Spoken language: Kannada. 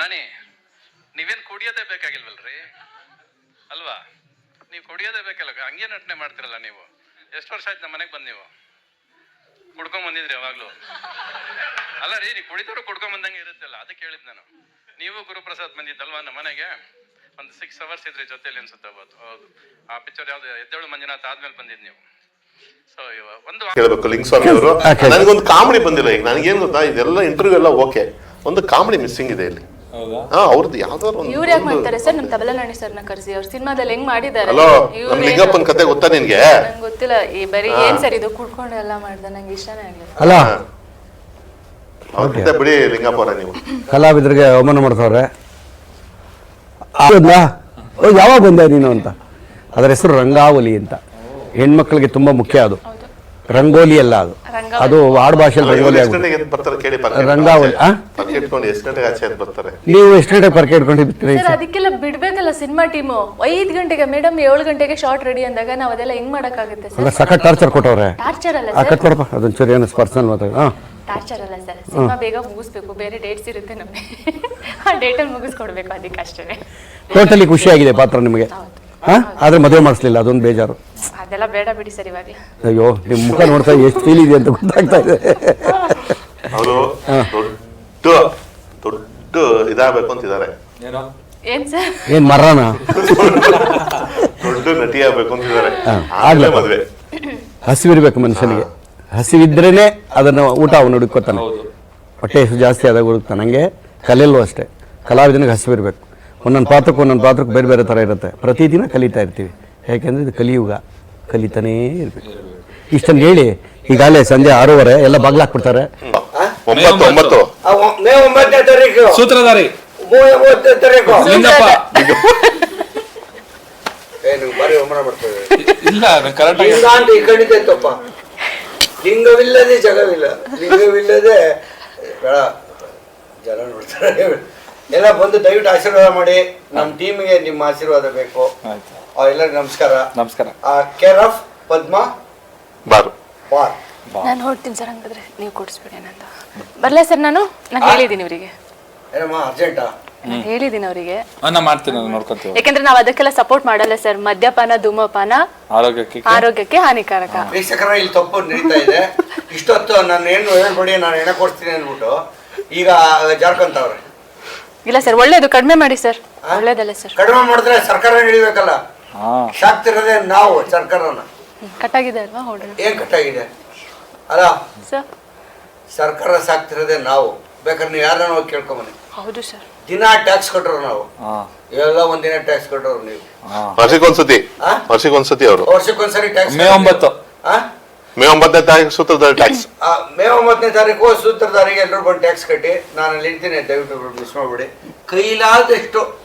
ನಾನಿ ನೀವೇನ್ ಕುಡಿಯೋದೇ ಬೇಕಾಗಿಲ್ವಲ್ರಿ? ಅಲ್ವಾ? ನೀವು ಕುಡಿಯೋದೇ ಬೇಕಲ್ಲ ಹಂಗೆ ನಟನೆ ಮಾಡ್ತಿರಲ್ಲ ನೀವು? ಎಷ್ಟು ವರ್ಷ ಆಯ್ತು ನಮ್ಮ ಮನೆಗೆ ಬಂದು ನೀವು? ಕುಡ್ಕೊಂಡ್ ಬಂದಿದ್ರಿ ಯಾವಾಗ್ಲೂ? ಅಲ್ಲ ರೀ ನೀವು ಕುಡಿದವರು ಕುಡ್ಕೊಂಡ್ ಬಂದಂಗೆ ಇರುತ್ತಲ್ಲ ಅದಕ್ಕೆ ಹೇಳಿದ್ ನಾನು. ನೀವು ಗುರುಪ್ರಸಾದ್ ಬಂದಿದ್ದಲ್ವಾ ನಮ್ಮ ಮನೆಗೆ ಒಂದು ಸಿಕ್ಸ್ ಅವರ್ಸ್ ಇದ್ರಿ ಜೊತೆಲಿ ಅನ್ಸುತ್ತೆ ಅವತ್ತು. ಹೌದು. ಆ ಪಿಕ್ಚರ್ ಯಾವ್ದು? ಎದ್ದೇಳು ಮಂಜುನಾಥ್ ಆದ್ಮೇಲೆ ಬಂದಿದ್ ನೀವು. ಸೊ ಒಂದು ಕೇಳಬೇಕು ಲಿಂಗಸ್ವಾಮಿ ಅವರು. ನನಗೊಂದು ಕಾಮಿಡಿ ಬಂದಿಲ್ಲ ಈಗ ನನಗೇನು ಗೊತ್ತಾ? ಇದೆಲ್ಲ ಇಂಟರ್ವ್ಯೂ ಎಲ್ಲ ಓಕೆ ಒಂದು ಕಾಮಿಡಿ ಮಿಸ್ಸಿಂಗ್ ಇದೆ ಇಲ್ಲಿ. ಹಾ ಅವ್ರದ್ದು ಯಾವ್ದಾದ್ರು ಒಂದು ಇವ್ರು ಯಾಕೆ ಮಾಡ್ತಾರೆ ಸರ್? ನಮ್ ತಬಲನಾಣಿ ಸರ್ನ ಕರ್ಸಿ ಅವ್ರ ಸಿನಿಮಾದಲ್ಲಿ ಹೆಂಗ್ ಮಾಡಿದ್ದಾರೆ ಹಲೋ ನಮ್ ಲಿಂಗಪ್ಪನ ಕತೆ ಗೊತ್ತಾ ನಿನ್ಗೆ? ನಂಗ್ ಗೊತ್ತಿಲ್ಲ. ಈ ಬರೀ ಏನ್ ಸರ್ ಇದು? ಕುಡ್ಕೊಂಡು ಎಲ್ಲ ಮಾಡ್ದೆ ನಂಗೆ ಇಷ್ಟನೇ ಆಗ್ಲಿಲ್ಲ. ಅಲ್ಲ. ಅವ್ರ ಕತೆ ಬಿಡಿ ಲಿಂಗಪ್ಪ ಅವರೇ ನೀವು. ಕಲಾವಿದರಿಗೆ ಅವಮಾನ ಮಾಡ್ತಾವ್ರೆ ಹೌದಾ? ಓ ಯಾವಾಗ ಬಂದೆ ನೀನು ಅಂತ? ಅದರ ಹೆಸರು ರಂಗಾವಲಿ ಅಂತ. ಹೆಣ್ಮಕ್ಳಿಗೆ ತುಂಬಾ ಮುಖ್ಯ ಅದು. ರಂಗೋಲಿ ಅಲ್ಲ ಅದು. ಅದು ಆಡು ಭಾಷೆಯಲ್ಲಿ ರಂಗೋಲಿ ರಂಗಾವಲಿ, ನೀವು ಎಷ್ಟು ಗಂಟೆಗೆ ಪರ್ಕೆ ಇಟ್ಕೊಂಡು ಸರ್ ಅದಕ್ಕೆಲ್ಲ ಬಿಡ್ಬೇಕಲ್ಲ ಸಿನಿಮಾ ಟೀಮು. ಐದು ಗಂಟೆಗೆ ಮೇಡಮ್ ಏಳು ಗಂಟೆಗೆ ಶಾರ್ಟ್ ರೆಡಿ ಅಂದಾಗ ನಾವು ಅದೆಲ್ಲ ಹೆಂಗ್ ಮಾಡಕ್ಕಾಗುತ್ತೆ ಅಲ್ಲ ಸಖತ್ ಟಾರ್ಚರ್ ಕೊಟ್ಟವ್ರೆ. ಟಾರ್ಚರ್ ಅಲ್ಲ ಕಟ್ ಕೊಡಪ್ಪ ಅದೊಂದು ಚೂರು ಏನು ಪರ್ಸನಲ್ ಮಾತಾಡಿ ಹಾಂ ಟಾರ್ಚರ್ ಅಲ್ಲ ಸರ್. ಸಿನಿಮಾ ಬೇಗ ಮುಗಿಸ್ಬೇಕು. ಬೇರೆ ಡೇಟ್ಸ್ ಇರುತ್ತೆ ನಮಗೆ. ಆ ಡೇಟಲ್ಲಿ ಮುಗಿಸ್ಕೊಡ್ಬೇಕು ಅದಕ್ಕೆ ಅಷ್ಟೇ ಟೋಟಲಿ ಖುಷಿಯಾಗಿದೆ ಪಾತ್ರ ನಿಮಗೆ. ಹಾಂ ಆದ್ರೆ ಮದುವೆ ಮಾಡಿಸ್ಲಿಲ್ಲ ಅದೊಂದು ಬೇಜಾರು. ಅದೆಲ್ಲ ಬೇಡ ಬಿಡಿ ಸರ್ ಇವಾಗ. ಅಯ್ಯೋ ನಿಮ್ಮ ಮುಖ ನೋಡ್ತಾ ಎಷ್ಟು ಫೀಲ್ ಇದೆ ಅಂತ ಗೊತ್ತಾಗ್ತಾ ಇದೆ. ಅವರು ದೊಡ್ಡ ದೊಡ್ಡ ಇದಾಗಬೇಕು ಅಂತಿದ್ದಾರೆ. ಏನೋ? ಏನ್ ಸರ್? ಏನ್ ಮರನ ದೊಡ್ಡ ನಟಿ ಆಗ್ಬೇಕು ಅಂತಿದ್ದಾರೆ. ಆಗ್ಲೇ. ಮದ್ವೆ. ಹಸಿವಿರ್ಬೇಕು ಮನುಷ್ಯನಿಗೆ. ಹಸಿವಿದ್ರೇನೆ ಅದನ್ನ ಊಟ ಅವನು ಹುಡುಕೋತಾನೆ. ಹೌದು. ಹೊಟ್ಟೆ ಹಸು ಜಾಸ್ತಿ ಆದಾಗ ಹುಡುಕ್ತಾನೆ. ಹಂಗೆ ಕಲೆಯಲ್ಲೂ ಅಷ್ಟೇ. ಕಲಾವಿದನಿಗೆ ಹಸಿವಿರ್ಬೇಕು. ಒಂದೊಂದು ಪಾತ್ರಕ್ಕೆ ಒಂದೊಂದು ಪಾತ್ರಕ್ಕೆ ಬೇರೆ ಬೇರೆ ಥರ ಇರುತ್ತೆ. ಪ್ರತಿದಿನ ಕಲಿತಾ ಇರ್ತೀವಿ. ಯಾಕೆಂದ್ರೆ ಇದು ಕಲಿಯುಗ. ಕಲಿತಾನೇ ಇರಬೇಕು. ಇಷ್ಟನ್ನು ಹೇಳಿ ಈಗಾಗಲೇ ಸಂಜೆ ಆರೂವರೆ ಎಲ್ಲ ಬಾಗ್ಲಾಕ್ಬಿಡ್ತಾರೆ. ಒಂಬತ್ತು ಒಂಬತ್ತು ಮೇ ಒಂಬತ್ತನೇ ತಾರೀಕು. ಸೂತ್ರಧಾರಿ. ಮೇ ಒಂಬತ್ತನೇ ತಾರೀಕು. ಲಿಂಗಪ್ಪ. ಏನು ಬಾರಿ ಅವಮಾನ ಮಾಡ್ತೇವೆ ಇಲ್ಲ ಕರೆಕ್ಟ್ ಲಿಂಗ ಅಂತ ಈ ಕಣಿತೆ ತಪ್ಪ ಲಿಂಗವಿಲ್ಲದೆ ಜಗವಿಲ್ಲ. ಲಿಂಗವಿಲ್ಲದೆ ಬೇಡ. ಜನ ನೋಡ್ತಾರೆ. ಎಲ್ಲ ಬಂದು ದಯವಿಟ್ಟು ಆಶೀರ್ವಾದ ಮಾಡಿ. ನಮ್ಮ ಟೀಮಿಗೆ ನಿಮ್ಮ ಆಶೀರ್ವಾದ ಬೇಕು. ಆಯ್ತು. ಎಲ್ಲರಿಗೂ ನಮಸ್ಕಾರ. ನಮಸ್ಕಾರ. ಕೇರ್ ಆಫ್ ಪದ್ಮ ಬಾರು. ಪಾರ್ ನಾನು ಹೊರಡ್ತೀನಿ ಸರ್ ಹಂಗಾದ್ರೆ ನೀವು ಕೊಡಿಸ್ಬಿಡಿ ಅಂತ ಬರಲೇ ಸರ್ ನಾನು? ನಾನು ಹೇಳಿದ್ದೀನಿ ಇವರಿಗೆ ಏನಮ್ಮ ಅರ್ಜೆಂಟಾ ನಾನು ಹೇಳಿದ್ದೀನಿ ಅವರಿಗೆ. ನಾ ಮಾಡ್ತೀನಿ ನಾನು ನೋಡ್ಕೊಂತೀವಿ ಯಾಕಂದ್ರೆ ನಾವು ಅದಕ್ಕೆಲ್ಲ ಸಪೋರ್ಟ್ ಮಾಡಲ್ಲ ಸರ್ ಮದ್ಯಪಾನ ಧೂಮಪಾನ ಆರೋಗ್ಯಕ್ಕೆ? ಆರೋಗ್ಯಕ್ಕೆ ಹಾನಿಕಾರಕ. ವೀಕ್ಷಕರ ಇಲ್ಲಿ ತಪ್ಪು ನಡೀತಾ ಇದೆ. ಇಷ್ಟೊತ್ತು ನಾನು ಏನು ಹೇಳ್ಬೇಡಿ ನಾನು ಏನ ಕೊಡ್ತೀನಿ ಅಂದ್ಬಿಟ್ಟು ಈಗ ಜಾರ್ಕೊಂತವ್ರೆ ಇಲ್ಲ ಸರ್ ಒಳ್ಳೇದು ಕಡಿಮೆ ಮಾಡಿ ಸರ್. ಒಳ್ಳೇದಲ್ಲ ಸರ್. ಕಡಿಮೆ ಮಾಡಿದ್ರೆ ಸರ್ಕಾರ ಹಿಡಿಬೇಕಲ್ಲ ಸಾಕ್ತಿರೋದೇ ನಾವು ಸರ್ಕಾರನ. ಕಟ್ಟಾಗಿದೆ ಅಲ್ವಾ ಏನ್ ಕಟ್ಟಾಗಿದೆ? ಅಲ್ಲ ಸರ್. ಸರ್ಕಾರ ಸಾಕ್ತಿರೋದೇ ನಾವು. ಬೇಕಾದ್ರೆ ನೀವು ಯಾರನ್ನ ಹೋಗಿ ಕೇಳ್ಕೊಂಬನ್ನಿ. ಹೌದು ಸರ್. ದಿನ ಟ್ಯಾಕ್ಸ್ ಕಟ್ಟೋರು ನಾವು. ಹಾ. ಎಲ್ಲ ಒಂದಿನ ಟ್ಯಾಕ್ಸ್ ಕಟ್ಟೋರು ನೀವು. ವರ್ಷಕ್ಕೊಂದ್ಸತಿ ಆ? ವರ್ಷಕ್ಕೊಂದ್ಸತಿ ಅವರು. ವರ್ಷಕ್ಕೊಂದ್ಸರಿ ಟ್ಯಾಕ್ಸ್ ಮೇ ಒಂಬತ್ತು. ಮೇ ಒಂಬತ್ತನೇ ತಾರೀಕು ಸೂತ್ರದ ಟ್ಯಾಕ್ಸ್. ಮೇ ಒಂಬತ್ತನೇ ತಾರೀಕು ಸೂತ್ರಧಾರಿಗೆ ಎಲ್ಲರೂ ಬಂದು ಟ್ಯಾಕ್ಸ್ ಕಟ್ಟಿ ನಾನು ಅಲ್ಲಿ ಇರ್ತೀನಿ ದಯವಿಟ್ಟು ಮಿಸ್ ಮಾಡ್ಬಿಡಿ. ಕೈಲಾದಷ್ಟು